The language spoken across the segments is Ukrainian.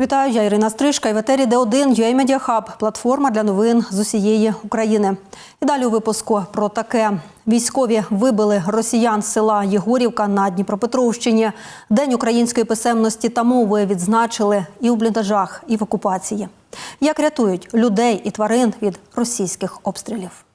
Вітаю, я Ірина Стрижка і в етері Д1 UA платформа для новин з усієї України. І далі у випуску про таке. Військові вибили росіян з села Єгорівка на Дніпропетровщині. День української писемності та мови відзначили і у бліндажах, і в окупації. Як рятують людей і тварин від російських обстрілів?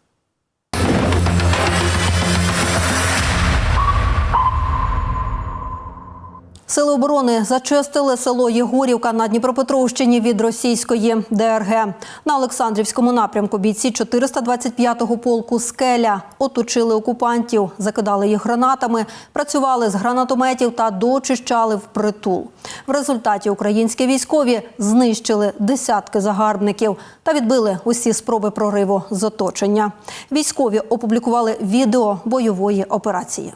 Сили оборони зачистили село Єгорівка на Дніпропетровщині від російської ДРГ. На Олександрівському напрямку бійці 425-го полку Скеля оточили окупантів, закидали їх гранатами, працювали з гранатометів та дочищали впритул. В результаті українські військові знищили десятки загарбників та відбили усі спроби прориву з оточення. Військові опублікували відео бойової операції.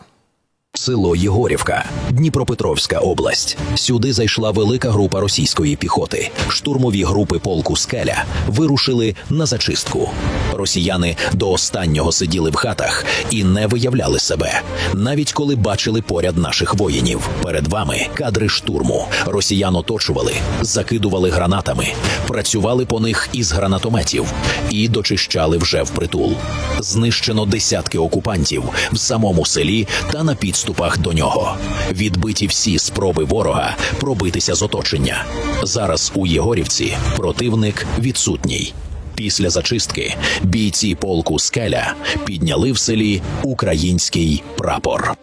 Село Єгорівка, Дніпропетровська область. Сюди зайшла велика група російської піхоти. Штурмові групи полку Скеля вирушили на зачистку. Росіяни до останнього сиділи в хатах і не виявляли себе, навіть коли бачили поряд наших воїнів. Перед вами кадри штурму. Росіян оточували, закидували гранатами, працювали по них із гранатометів і дочищали вже впритул. Знищено десятки окупантів в самому селі та на підступах до нього. Відбиті всі спроби ворога пробитися з оточення. Зараз у Єгорівці противник відсутній. Після зачистки бійці полку Скеля підняли в селі український прапор.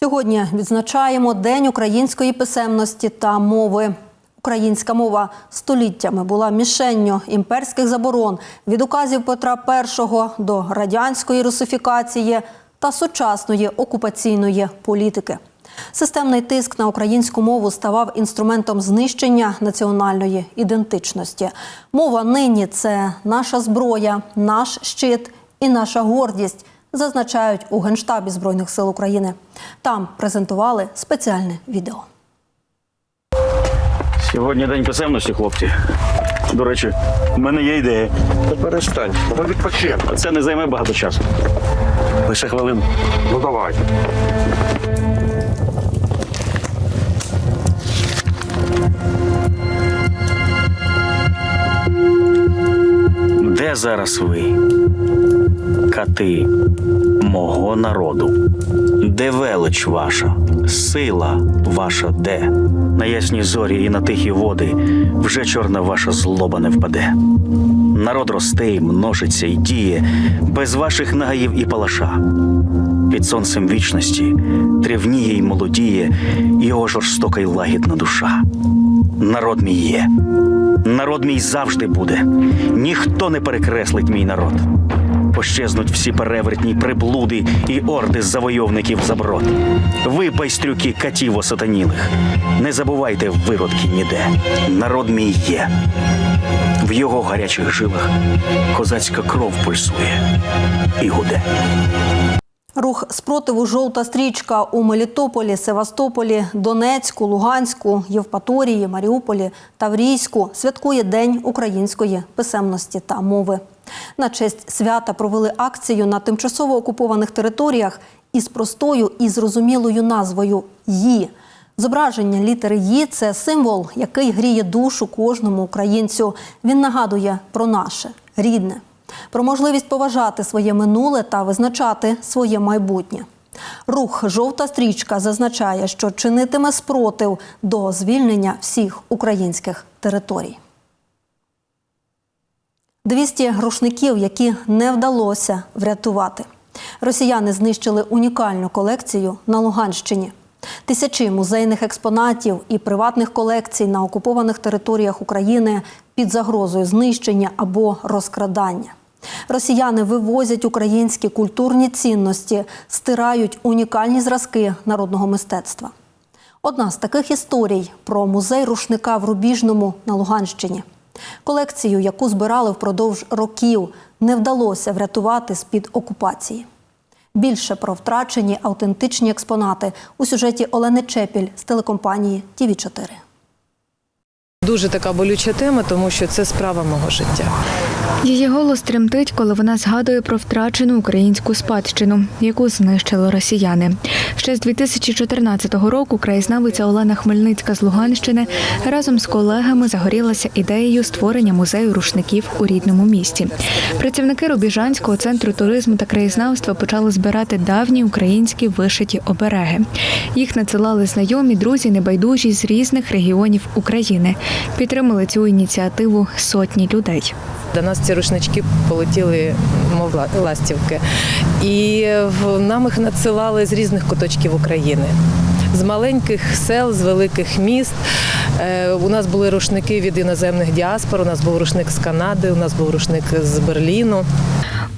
Сьогодні відзначаємо День української писемності та мови. Українська мова століттями була мішенню імперських заборон від указів Петра І до радянської русифікації та сучасної окупаційної політики. Системний тиск на українську мову ставав інструментом знищення національної ідентичності. Мова нині це наша зброя, наш щит і наша гордість, зазначають у Генштабі Збройних сил України. Там презентували спеціальне відео. Сьогодні день писемності, хлопці. До речі, в мене є ідея. Та перестань, ми відпочинемо. Це не займе багато часу. Лише хвилину. Ну давай. Де зараз ви? Кати мого народу. Де велич ваша, сила ваша де? На ясні зорі і на тихі води вже чорна ваша злоба не впаде. Народ росте і множиться і діє без ваших нагаїв і палаша. Під сонцем вічності трівніє й молодіє його жорстока й лагідна душа. Народ мій є. Народ мій завжди буде. Ніхто не перекреслить мій народ. Пощезнуть всі перевертні приблуди і орди завойовників заброд. Ви, байстрюки катів осатанілих, не забувайте виродки ніде. Народ мій є. В його гарячих жилах козацька кров пульсує і гуде. Рух спротиву Жовта стрічка у Мелітополі, Севастополі, Донецьку, Луганську, Євпаторії, Маріуполі, Таврійську святкує День української писемності та мови. На честь свята провели акцію на тимчасово окупованих територіях із простою і зрозумілою назвою «Ї». Зображення літери «Ї» – це символ, який гріє душу кожному українцю. Він нагадує про наше рідне про можливість поважати своє минуле та визначати своє майбутнє. Рух Жовта стрічка зазначає, що чинитиме спротив до звільнення всіх українських територій. 200 рушників, які не вдалося врятувати. Росіяни знищили унікальну колекцію на Луганщині. Тисячі музейних експонатів і приватних колекцій на окупованих територіях України під загрозою знищення або розкрадання. Росіяни вивозять українські культурні цінності, стирають унікальні зразки народного мистецтва. Одна з таких історій про музей рушника в Рубіжному на Луганщині. Колекцію, яку збирали впродовж років, не вдалося врятувати з-під окупації. Більше про втрачені автентичні експонати у сюжеті Олени Чепіль з телекомпанії ТІВІ 4 Дуже така болюча тема, тому що це справа мого життя. Її голос тремтить, коли вона згадує про втрачену українську спадщину, яку знищили росіяни. Ще з 2014 року краєзнавиця Олена Хмельницька з Луганщини разом з колегами загорілася ідеєю створення музею рушників у рідному місті. Працівники Рубіжанського центру туризму та краєзнавства почали збирати давні українські вишиті обереги. Їх надсилали знайомі, друзі, небайдужі з різних регіонів України. Підтримали цю ініціативу сотні людей. До нас ці рушнички полетіли, мов ластівки. І нам їх надсилали з різних куточків України. З маленьких сел, з великих міст. Е, У нас були рушники від іноземних діаспор, у нас був рушник з Канади, у нас був рушник з Берліну.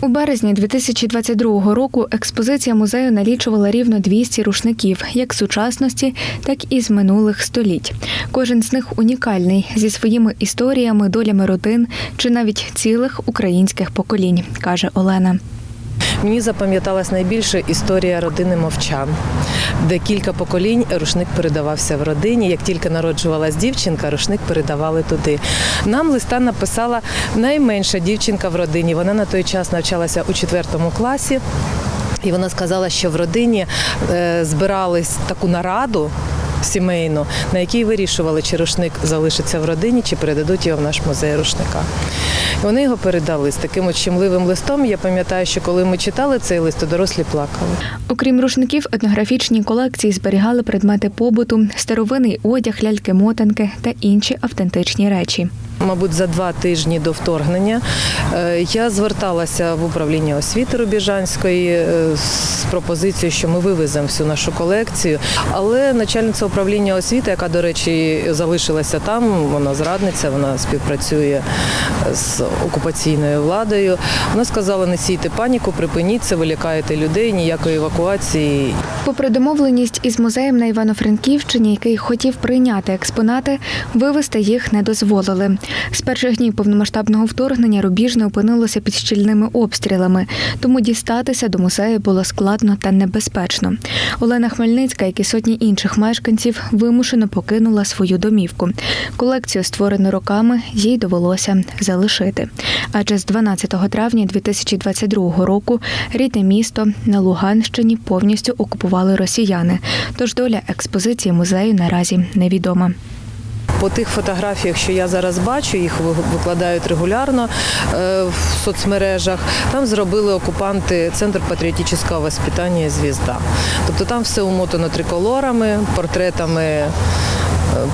У березні 2022 року експозиція музею налічувала рівно 200 рушників, як сучасності, так і з минулих століть. Кожен з них унікальний зі своїми історіями, долями родин чи навіть цілих українських поколінь, каже Олена. Мені запам'яталась найбільше історія родини мовчан, де кілька поколінь рушник передавався в родині. Як тільки народжувалась дівчинка, рушник передавали туди. Нам листа написала найменша дівчинка в родині. Вона на той час навчалася у четвертому класі. І вона сказала, що в родині е, збирались таку нараду сімейну, на якій вирішували, чи рушник залишиться в родині, чи передадуть його в наш музей рушника. Вони його передали з таким от листом. Я пам'ятаю, що коли ми читали цей лист, то дорослі плакали. Окрім рушників, етнографічні колекції зберігали предмети побуту, старовинний одяг, ляльки-мотанки та інші автентичні речі. Мабуть, за два тижні до вторгнення е, я зверталася в управління освіти Рубіжанської е, з пропозицією, що ми вивеземо всю нашу колекцію. Але начальниця управління освіти, яка, до речі, залишилася там, вона зрадниця, вона співпрацює з окупаційною владою. Вона сказала: не сійте паніку, припиніть це, ви лякаєте людей, ніякої евакуації. Попри домовленість із музеєм на Івано-Франківщині, який хотів прийняти експонати, вивезти їх не дозволили. З перших днів повномасштабного вторгнення Рубіжне опинилося під щільними обстрілами, тому дістатися до музею було складно та небезпечно. Олена Хмельницька, як і сотні інших мешканців, вимушено покинула свою домівку. Колекцію, створену роками, їй довелося залишити. Адже з 12 травня 2022 року рідне місто на Луганщині повністю окупували росіяни. Тож доля експозиції музею наразі невідома. По тих фотографіях, що я зараз бачу, їх викладають регулярно е, в соцмережах. Там зробили окупанти центр патріотичного воспитання «Звізда». Тобто там все умотано триколорами, портретами. е,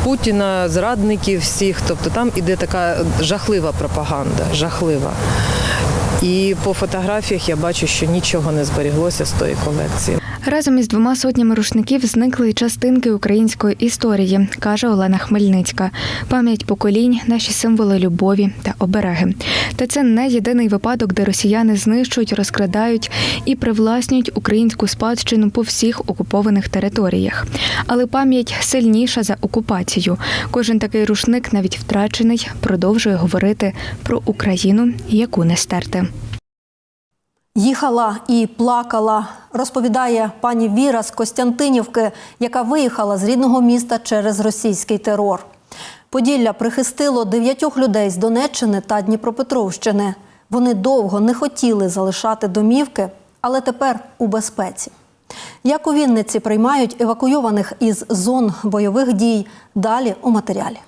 Путіна, зрадників всіх, тобто там іде така жахлива пропаганда, жахлива. І по фотографіях я бачу, що нічого не зберіглося з тої колекції. Разом із двома сотнями рушників зникли й частинки української історії, каже Олена Хмельницька. Пам'ять поколінь, наші символи любові та обереги. Та це не єдиний випадок, де росіяни знищують, розкрадають і привласнюють українську спадщину по всіх окупованих територіях. Але пам'ять сильніша за окупацію. Кожен такий рушник, навіть втрачений, продовжує говорити про Україну, яку не стерти. Їхала і плакала, розповідає пані Віра з Костянтинівки, яка виїхала з рідного міста через російський терор. Поділля прихистило дев'ятьох людей з Донеччини та Дніпропетровщини. Вони довго не хотіли залишати домівки, але тепер у безпеці. Як у Вінниці приймають евакуйованих із зон бойових дій, далі у матеріалі.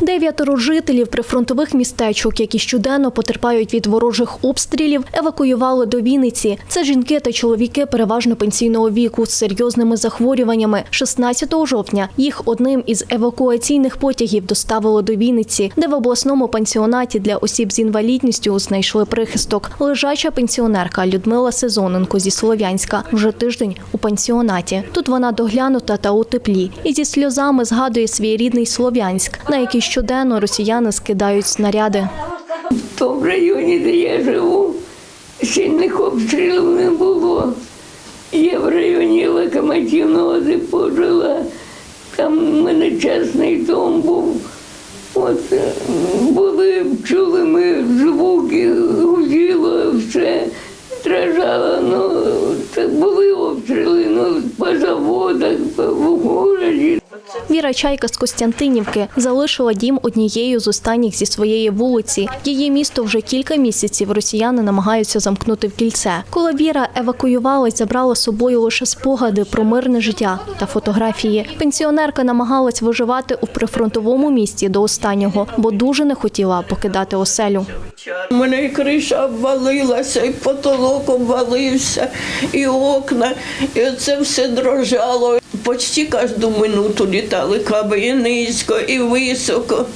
Дев'ятеро жителів прифронтових містечок, які щоденно потерпають від ворожих обстрілів, евакуювали до Вінниці. Це жінки та чоловіки переважно пенсійного віку з серйозними захворюваннями. 16 жовтня їх одним із евакуаційних потягів доставило до Вінниці, де в обласному пансіонаті для осіб з інвалідністю знайшли прихисток. Лежача пенсіонерка Людмила Сезоненко зі Слов'янська вже тиждень у пансіонаті. Тут вона доглянута та у теплі, і зі сльозами згадує свій рідний Слов'янськ, на який щоденно росіяни скидають снаряди. В тому районі, де я живу, сильних обстрілів не було. Я в районі локомотивного депо жила. Там в мене частний дом був. От були чули ми звуки, гуділо, все страждало. Ну, були обстріли, ну, по заводах, по в городі. Віра Чайка з Костянтинівки залишила дім однією з останніх зі своєї вулиці. Її місто вже кілька місяців росіяни намагаються замкнути в кільце. Коли Віра евакуювалась, забрала з собою лише спогади про мирне життя та фотографії. Пенсіонерка намагалась виживати у прифронтовому місті до останнього, бо дуже не хотіла покидати оселю. У мене і криша обвалилася, і потолок обвалився, і окна, і це все дрожало. Почти кожну минуту літали каби і низько, і високо.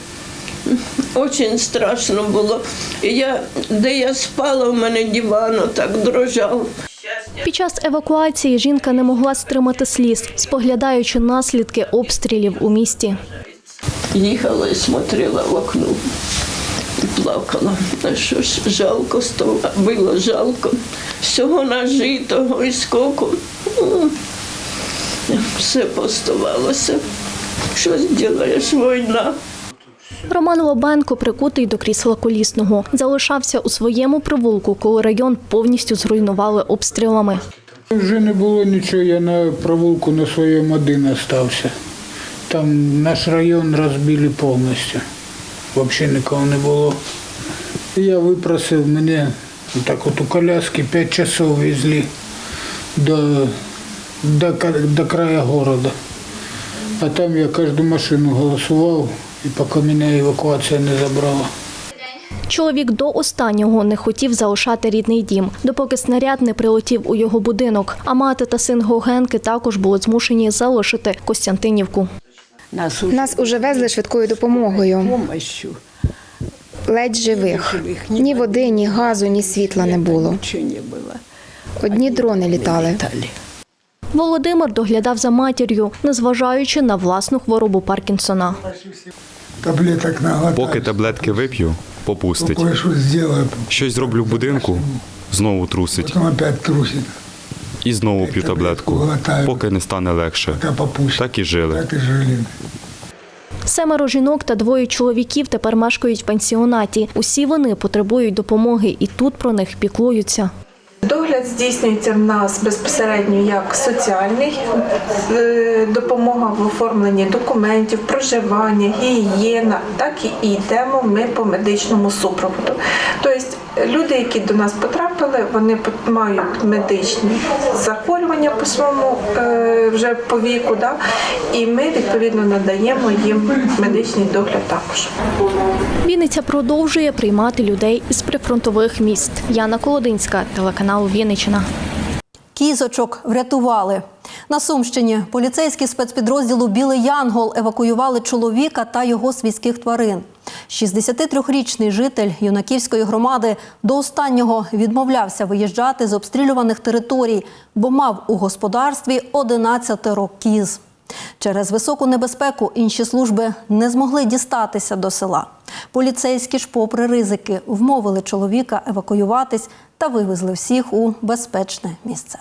Очень страшно було. І я, де я спала, у мене диван так дрожав. Під час евакуації жінка не могла стримати сліз, споглядаючи наслідки обстрілів у місті. Їхала і смотрела в окно. І плакала. А що ж жалко стало, було жалко. Всього нажитого і скоку. Все поставалося. Що зробиш, війна? Роман Лобенко, прикутий до крісла колісного, залишався у своєму провулку, коли район повністю зруйнували обстрілами. Вже не було нічого, я на провулку на своєму один остався. Там наш район розбили повністю. Взагалі нікого не було. Я випросив мене так от у коляски 5 часов везли до, до, ка- до краю города. А там я кожну машину голосував, і поки мене евакуація не забрала. Чоловік до останнього не хотів залишати рідний дім, допоки снаряд не прилетів у його будинок. А мати та син Гогенки також були змушені залишити Костянтинівку. Нас уже везли швидкою допомогою. Ледь живих. Ні води, ні газу, ні світла не було. Одні дрони літали. Володимир доглядав за матір'ю, незважаючи на власну хворобу Паркінсона. Таблеток. Поки таблетки вип'ю, попустить. Щось зроблю в будинку, знову трусить. І знову п'ю таблетку, поки не стане легше. Та попустить. Так і жили. Так і жили. Семеро жінок та двоє чоловіків тепер мешкають в пансіонаті. Усі вони потребують допомоги, і тут про них піклуються. Догляд здійснюється в нас безпосередньо як соціальний, е, допомога в оформленні документів, проживання, гігієна, так і йдемо ми по медичному супроводу. Тобто люди, які до нас потрапили, вони мають медичні захворювання по своєму е, вже по віку, да? і ми відповідно надаємо їм медичний догляд також. Вінниця продовжує приймати людей із прифронтових міст. Яна Колодинська, телеканал Вінниччина. Кізочок врятували. На Сумщині поліцейські спецпідрозділу Білий Янгол евакуювали чоловіка та його свійських тварин. 63-річний житель юнаківської громади до останнього відмовлявся виїжджати з обстрілюваних територій, бо мав у господарстві 11 кіз. Через високу небезпеку інші служби не змогли дістатися до села. Поліцейські ж, попри ризики, вмовили чоловіка евакуюватись та вивезли всіх у безпечне місце.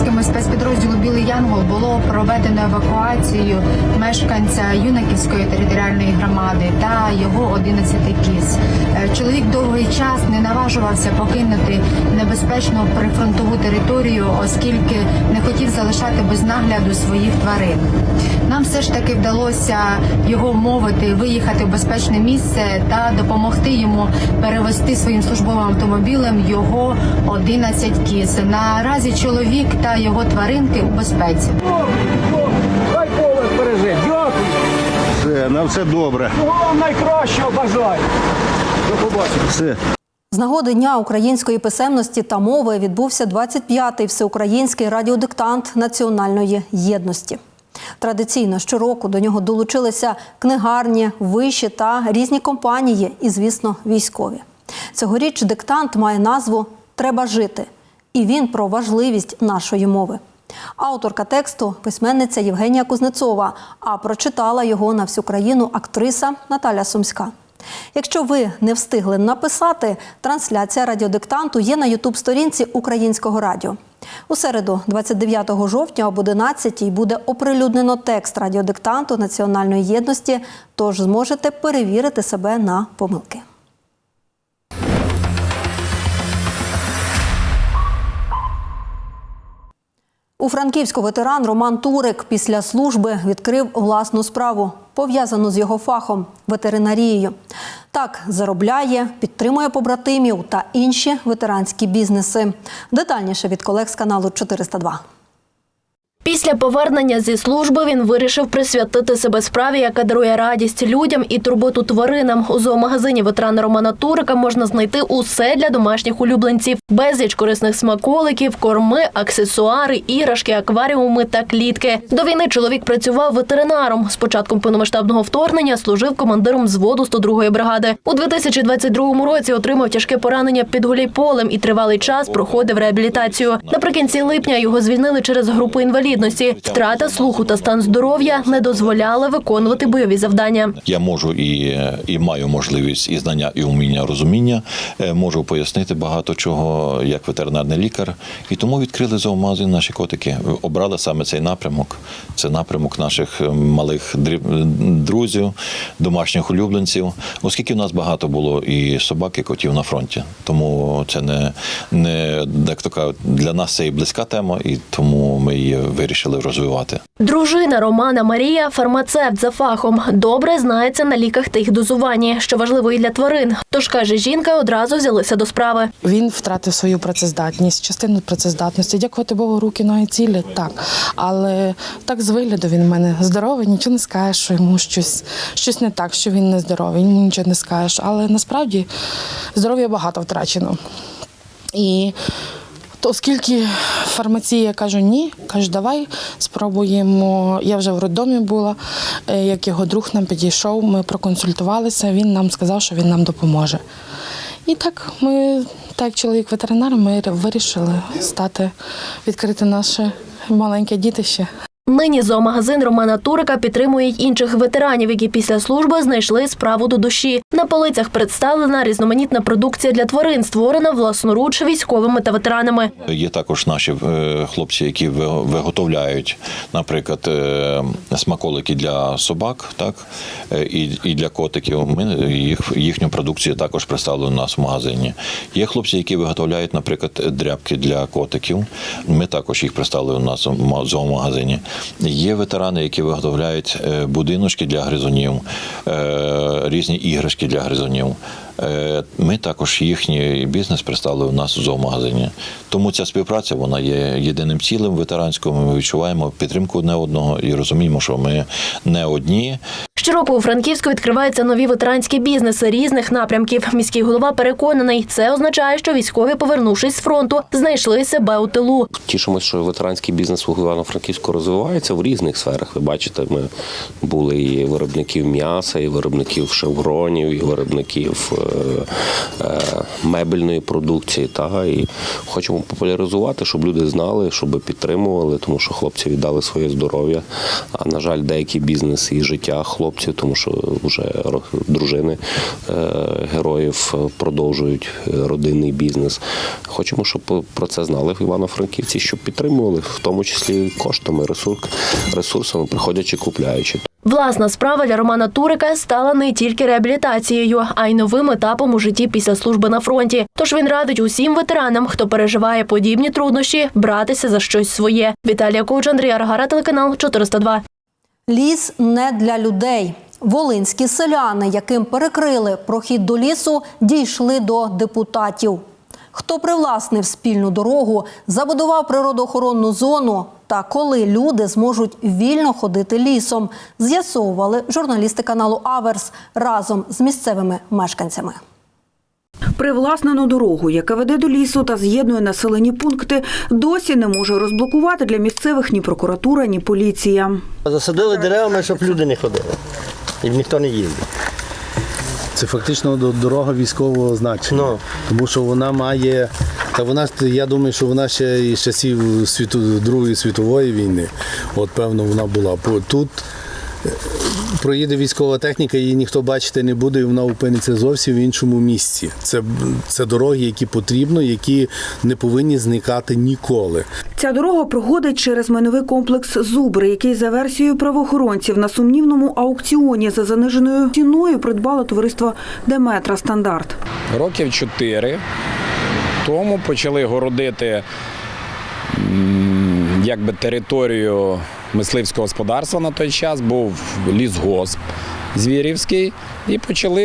Поліцейськими спецпідрозділу Білий Янгол було проведено евакуацію мешканця Юнаківської територіальної громади та його 11 кіз. Е, Чоловік довгий час не наважувався покинути небезпечну прифронтову територію, оскільки не хотів залишати без нагляду своїх тварин. Нам все ж таки вдалося його вмовити виїхати в безпечне місце та допомогти йому перевести своїм службовим автомобілем його 11 кіз. Наразі чоловік та його тваринки у безпеці. На все добре. Вам найкращого бажаю. До побачення. Все. З нагоди Дня української писемності та мови відбувся 25-й всеукраїнський радіодиктант національної єдності. Традиційно щороку до нього долучилися книгарні, виші та різні компанії, і, звісно, військові. Цьогоріч диктант має назву Треба жити, і він про важливість нашої мови. Авторка тексту письменниця Євгенія Кузнецова, а прочитала його на всю країну актриса Наталя Сумська. Якщо ви не встигли написати, трансляція радіодиктанту є на ютуб-сторінці Українського радіо. У середу, 29 жовтня об 11 буде оприлюднено текст радіодиктанту національної єдності, тож зможете перевірити себе на помилки. У Франківську ветеран Роман Турик після служби відкрив власну справу, пов'язану з його фахом ветеринарією. Так заробляє, підтримує побратимів та інші ветеранські бізнеси. Детальніше від колег з каналу 402. Після повернення зі служби він вирішив присвятити себе справі, яка дарує радість людям і турботу тваринам. У зоомагазині ветерана Романа Турика можна знайти усе для домашніх улюбленців: безліч корисних смаколиків, корми, аксесуари, іграшки, акваріуми та клітки. До війни чоловік працював ветеринаром. З початком повномасштабного вторгнення служив командиром взводу 102-ї бригади. У 2022 році отримав тяжке поранення під Гуляйполем і тривалий час проходив реабілітацію. Наприкінці липня його звільнили через групу інвалідності. Втрата слуху та стан здоров'я не дозволяли виконувати бойові завдання. Я можу і, і маю можливість і знання, і уміння розуміння. Е, Можу пояснити багато чого як ветеринарний лікар. І тому відкрили зоомагазин наші котики. Обрали саме цей напрямок. Це напрямок наших е, малих друзів, домашніх улюбленців. Оскільки в нас багато було і собак, і котів на фронті. Тому це не, не як то кажуть, для нас це і близька тема, і тому ми її вирішили розвивати. Дружина Романа Марія фармацевт за фахом. Добре знається на ліках та їх дозуванні, що важливо і для тварин. Тож каже, жінка одразу взялися до справи. Він втратив свою працездатність, частину працездатності. Дякувати Богу, руки ноги цілі, так. Але так з вигляду він в мене здоровий, нічого не скажеш, що йому щось, щось не так, що він не здоровий, йому нічого не скажеш. Але насправді здоров'я багато втрачено. І то оскільки фармація кажу ні, кажу, давай спробуємо. Я вже в роддомі була. е, Як його друг нам підійшов, ми проконсультувалися. Він нам сказав, що він нам допоможе. І так ми, так як чоловік ветеринар, ми вирішили стати відкрити наше маленьке дітище. Нині зоомагазин Романа Турика підтримує інших ветеранів, які після служби знайшли справу до душі. На полицях представлена різноманітна продукція для тварин, створена власноруч військовими та ветеранами. Є також наші е, хлопці, які ви- виготовляють, наприклад, е, смаколики для собак, так е, і, для котиків. Ми їх їхню продукцію також представили у нас в магазині. Є хлопці, які виготовляють, наприклад, дрябки для котиків. Ми також їх представили у нас в ма- зоомагазині. Є ветерани, які виготовляють е, будиночки для гризунів, е, різні іграшки для гризунів. Е, Ми також їхній бізнес представили у нас у зоомагазині. Тому ця співпраця вона є єдиним цілим ветеранським. Ми відчуваємо підтримку одне одного і розуміємо, що ми не одні. Щороку у Франківську відкриваються нові ветеранські бізнеси різних напрямків. Міський голова переконаний, це означає, що військові, повернувшись з фронту, знайшли себе у тилу. Тішимося, що ветеранський бізнес у Івано-Франківську розвивається в різних сферах. Ви бачите, ми були і виробників м'яса, і виробників шевронів, і виробників е, мебельної продукції. Та і хочемо популяризувати, щоб люди знали, щоб підтримували, тому що хлопці віддали своє здоров'я. А на жаль, деякі бізнеси і життя хлопців, тому що вже дружини е, героїв е, продовжують е, родинний бізнес. Хочемо, щоб про це знали в Івано-Франківці, щоб підтримували, в тому числі коштами, ресурсами, приходячи, купляючи. Власна справа для Романа Турика стала не тільки реабілітацією, а й новим етапом у житті після служби на фронті. Тож він радить усім ветеранам, хто переживає подібні труднощі, братися за щось своє. Віталія Коуч, Андрій Аргара, телеканал 402. Ліс не для людей. Волинські селяни, яким перекрили прохід до лісу, дійшли до депутатів. Хто привласнив спільну дорогу, забудував природоохоронну зону та коли люди зможуть вільно ходити лісом, з'ясовували журналісти каналу Аверс разом з місцевими мешканцями. Привласнену дорогу, яка веде до лісу та з'єднує населені пункти, досі не може розблокувати для місцевих ні прокуратура, ні поліція. Засадили деревами, щоб люди не ходили. І ніхто не їздив. Це фактично до- дорога військового значення, тому що вона має. Та вона я думаю, що вона ще із часів світу, Другої світової війни, от певно, вона була. Тут проїде військова техніка, її ніхто бачити не буде, і вона опиниться зовсім в іншому місці. Це, це дороги, які потрібно, які не повинні зникати ніколи. Ця дорога проходить через майновий комплекс Зубри, який за версією правоохоронців на сумнівному аукціоні за заниженою ціною придбало товариство Деметра Стандарт. Років чотири тому почали городити м, якби територію мисливського господарства на той час, був лісгосп Звірівський, і почали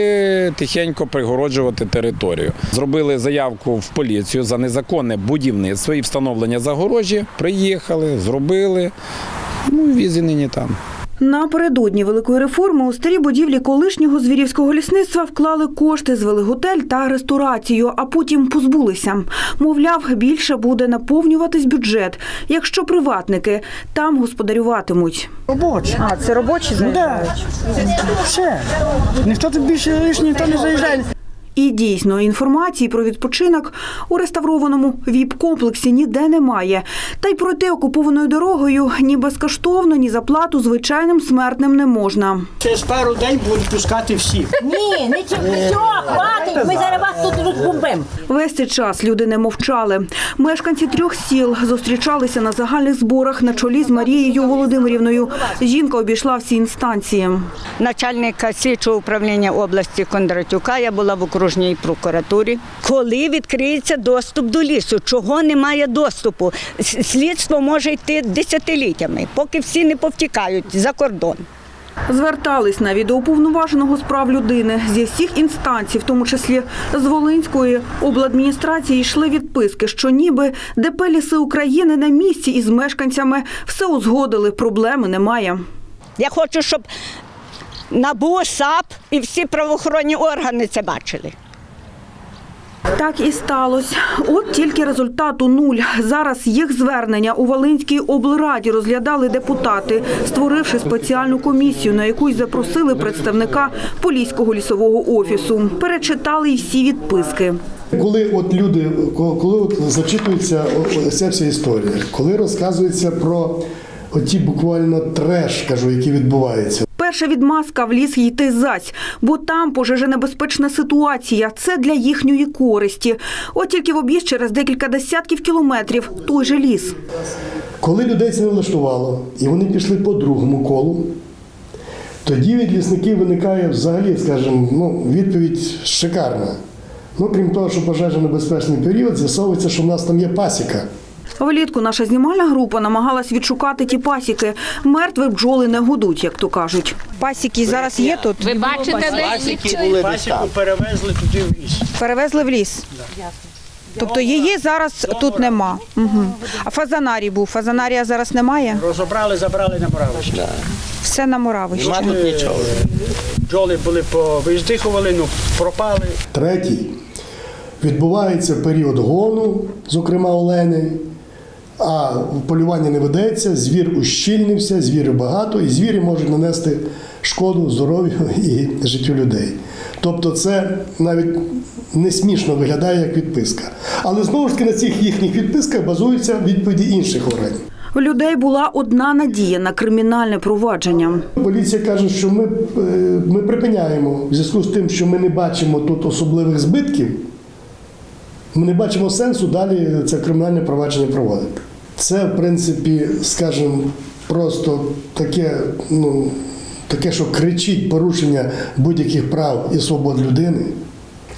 тихенько пригороджувати територію. Зробили заявку в поліцію за незаконне будівництво і встановлення загорожі. Приїхали, зробили. Ну і візі нині там. Напередодні великої реформи у старі будівлі колишнього звірівського лісництва вклали кошти, звели готель та ресторацію, а потім позбулися. Мовляв, більше буде наповнюватись бюджет, якщо приватники там господарюватимуть. Робочі. А це робочі заїжджають? Все. Ніхто тут більше лиш ніхто не заїжджає. І дійсно інформації про відпочинок у реставрованому ВІП-комплексі ніде немає. Та й пройти окупованою дорогою ні безкоштовно, ні за плату звичайним смертним не можна. Через пару день будуть пускати всіх. Ні, не чи все, хватить, ми зараз вас тут розбомбимо. Весь цей час люди не мовчали. Мешканці трьох сіл зустрічалися на загальних зборах на чолі з Марією Володимирівною. Жінка обійшла всі інстанції. начальника слідчого управління області Кондратюка. Я була в окружній прокуратурі. Коли відкриється доступ до лісу, чого немає доступу? Слідство може йти десятиліттями, поки всі не повтікають за кордон. Звертались навіть до уповноваженого з прав людини зі всіх інстанцій, в тому числі з Волинської обладміністрації, йшли відписки, що ніби ДП «Ліси України на місці із мешканцями все узгодили, проблеми немає. Я хочу, щоб НАБУ, САП і всі правоохоронні органи це бачили. Так і сталося. От тільки результату нуль. Зараз їх звернення у Волинській облраді розглядали депутати, створивши спеціальну комісію, на яку й запросили представника Поліського лісового офісу. Перечитали й всі відписки. Коли от люди, ко- коли от зачитується ця вся історія, коли розказується про оті буквально треш, кажу, який відбувається. Перша відмазка в ліс йти зась, бо там пожежонебезпечна ситуація. Це для їхньої користі. От тільки в об'їзд через декілька десятків кілометрів той же ліс. Коли людей це не влаштувало, і вони пішли по другому колу, тоді від лісників виникає взагалі, скажімо, ну, відповідь шикарна. Ну, крім того, що пожежонебезпечний період, з'ясовується, що в нас там є пасіка. Влітку наша знімальна група намагалась відшукати ті пасіки. Мертві бджоли не гудуть, як то кажуть. Пасіки зараз є тут? Ви бачите, де були Пасіку перевезли туди в ліс. Перевезли в ліс. Тобто її зараз тут нема. Угу. А фазанарій був. Фазанарія зараз немає. Розібрали, забрали на муравище. Все на муравище. Нема тут нічого. Бджоли були повиздихували, ну пропали. Третій відбувається період гону, зокрема олени, а полювання не ведеться, звір ущільнився, звірів багато, і звірі можуть нанести шкоду здоров'ю і життю людей. Тобто це навіть не смішно виглядає як відписка. Але знову ж таки на цих їхніх відписках базуються відповіді інших органів. У людей була одна надія на кримінальне провадження. Поліція каже, що ми, е, ми припиняємо в зв'язку з тим, що ми не бачимо тут особливих збитків. Ми не бачимо сенсу далі це кримінальне провадження проводити. Це, в принципі, скажімо, просто таке, ну, таке, що кричить порушення будь-яких прав і свобод людини.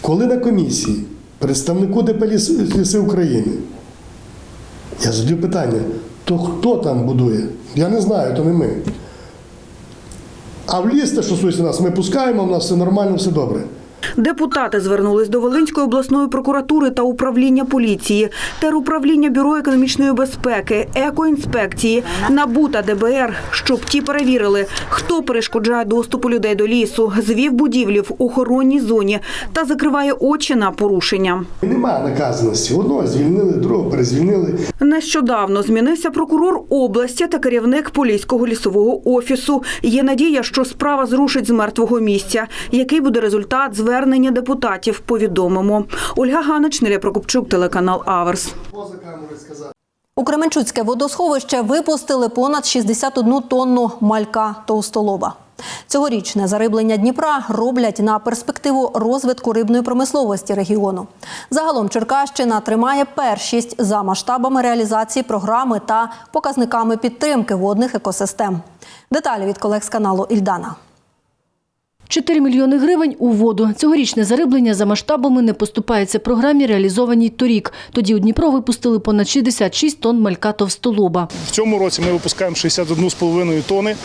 Коли на комісії представнику ДП Ліси України, я задаю питання, то хто там будує? Я не знаю, то не ми. А в ліс, те, що стосується нас, ми пускаємо, в нас все нормально, все добре. Депутати звернулись до Волинської обласної прокуратури та управління поліції, теруправління Бюро економічної безпеки, екоінспекції, НАБУ та ДБР, щоб ті перевірили, хто перешкоджає доступу людей до лісу, звів будівлі в охоронній зоні та закриває очі на порушення. Немає наказаності. Одного звільнили, другого перезвільнили. Нещодавно змінився прокурор області та керівник Поліського лісового офісу. Є надія, що справа зрушить з мертвого місця. Який буде результат звернення депутатів? Повідомимо. Ольга Ганич, Неля Прокопчук, телеканал Аверс. У Кременчуцьке водосховище випустили понад 61 тонну малька товстолоба. Цьогорічне зариблення Дніпра роблять на перспективу розвитку рибної промисловості регіону. Загалом Черкащина тримає першість за масштабами реалізації програми та показниками підтримки водних екосистем. Деталі від колег з каналу Ільдана. 4 мільйони гривень у воду. Цьогорічне зариблення за масштабами не поступається програмі, реалізованій торік. Тоді у Дніпро випустили понад 66 тонн малька товстолоба. В цьому році ми випускаємо 61,5 тони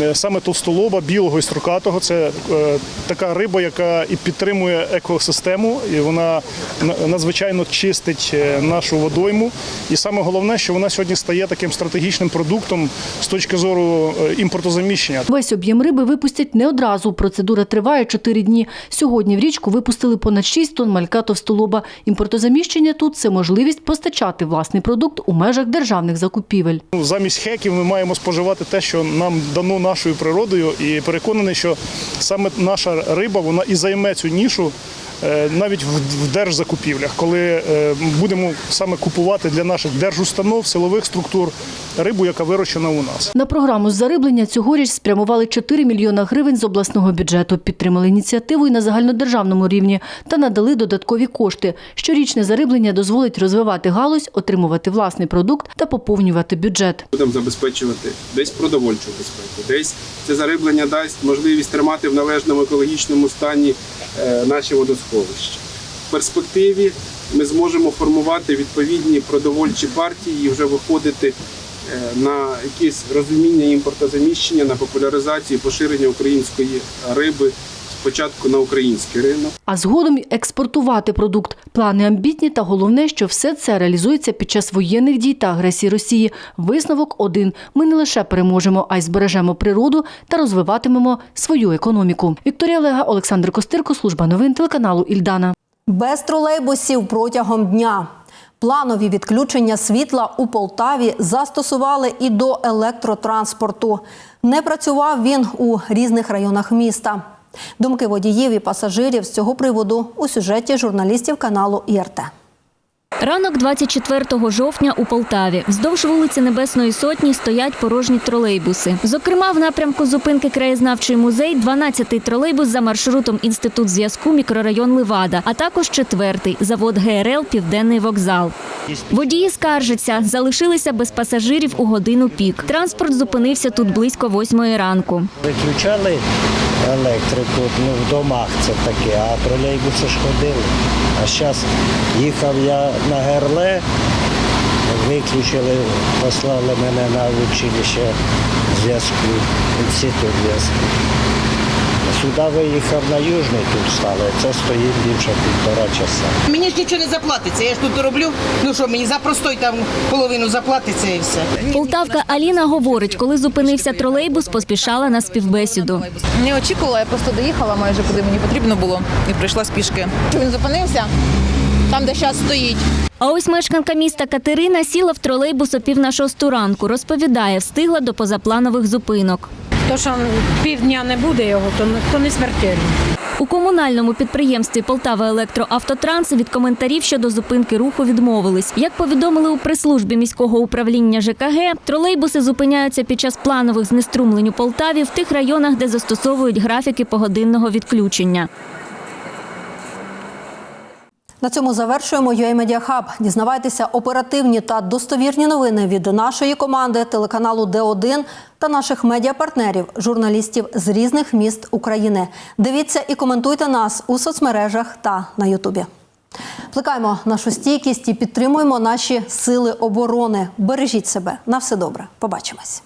е, саме товстолоба, білого і строкатого. Це е, така риба, яка і підтримує екосистему, і вона надзвичайно чистить е, нашу водойму. І саме головне, що вона сьогодні стає таким стратегічним продуктом з точки зору імпортозаміщення. Весь об'єм риби випустять не одразу. Процедура триває чотири дні. Сьогодні в річку випустили понад 6 тонн малька товстолоба. Імпортозаміщення тут – це можливість постачати власний продукт у межах державних закупівель. Ну, Замість хеків ми маємо споживати те, що нам дано нашою природою, і переконаний, що саме наша риба вона і займе цю нішу. Е, Навіть в держзакупівлях, коли е, будемо саме купувати для наших держустанов, силових структур рибу, яка вирощена у нас. На програму зариблення цьогоріч спрямували 4 мільйона гривень з обласного бюджету, підтримали ініціативу і на загальнодержавному рівні та надали додаткові кошти. Щорічне зариблення дозволить розвивати галузь, отримувати власний продукт та поповнювати бюджет. Будемо забезпечувати десь продовольчу безпеку, десь це зариблення дасть можливість тримати в належному екологічному стані е, наші водосховища. В перспективі ми зможемо формувати відповідні продовольчі партії і вже виходити е, на якісь розуміння імпортозаміщення, на популяризацію і поширення української риби спочатку на український ринок. А згодом експортувати продукт. Плани амбітні та головне, що все це реалізується під час воєнних дій та агресії Росії. Висновок один: ми не лише переможемо, а й збережемо природу та розвиватимемо свою економіку. Вікторія Лега, Олександр Костирко, служба новин телеканалу Ільдана. Без тролейбусів протягом дня. Планові відключення світла у Полтаві застосували і до електротранспорту. Не працював він у різних районах міста. Думки водіїв і пасажирів з цього приводу у сюжеті журналістів каналу ІРТ. Ранок 24 жовтня у Полтаві. Вздовж вулиці Небесної Сотні стоять порожні тролейбуси. Зокрема, в напрямку зупинки краєзнавчий музей 12-й тролейбус за маршрутом Інститут зв'язку мікрорайон Левада, а також четвертий завод ГРЛ Південний вокзал. Водії скаржаться, залишилися без пасажирів у годину пік. Транспорт зупинився тут близько восьмої ранку. Виключали електрику ну, в домах це таке, а тролейбуси ж ходили. А зараз їхав я на Герле, виключили, послали мене на училище зв'язку, інститут зв'язку. Сюди виїхав на Южний, тут стали. Це стоїть більше півтора часа. Мені ж нічого не заплатиться, я ж тут роблю. Ну що, мені за простой там половину заплатиться і все. Полтавка Аліна говорить, коли зупинився тролейбус, поспішала на співбесіду. Не очікувала, я просто доїхала майже куди мені потрібно було і прийшла з пішки. Він зупинився там, де зараз стоїть. А ось мешканка міста Катерина сіла в тролейбус о пів на шосту ранку. Розповідає, встигла до позапланових зупинок. То, що півдня не буде його, то, то не смертельно. У комунальному підприємстві Полтава Електроавтотранс від коментарів щодо зупинки руху відмовились. Як повідомили у прес-службі міського управління ЖКГ, тролейбуси зупиняються під час планових знеструмлень у Полтаві в тих районах, де застосовують графіки погодинного відключення. На цьому завершуємо UA Media Hub. Дізнавайтеся оперативні та достовірні новини від нашої команди, телеканалу Д1 та наших медіапартнерів, журналістів з різних міст України. Дивіться і коментуйте нас у соцмережах та на Ютубі. Плекаємо нашу стійкість і підтримуємо наші сили оборони. Бережіть себе. На все добре. Побачимось.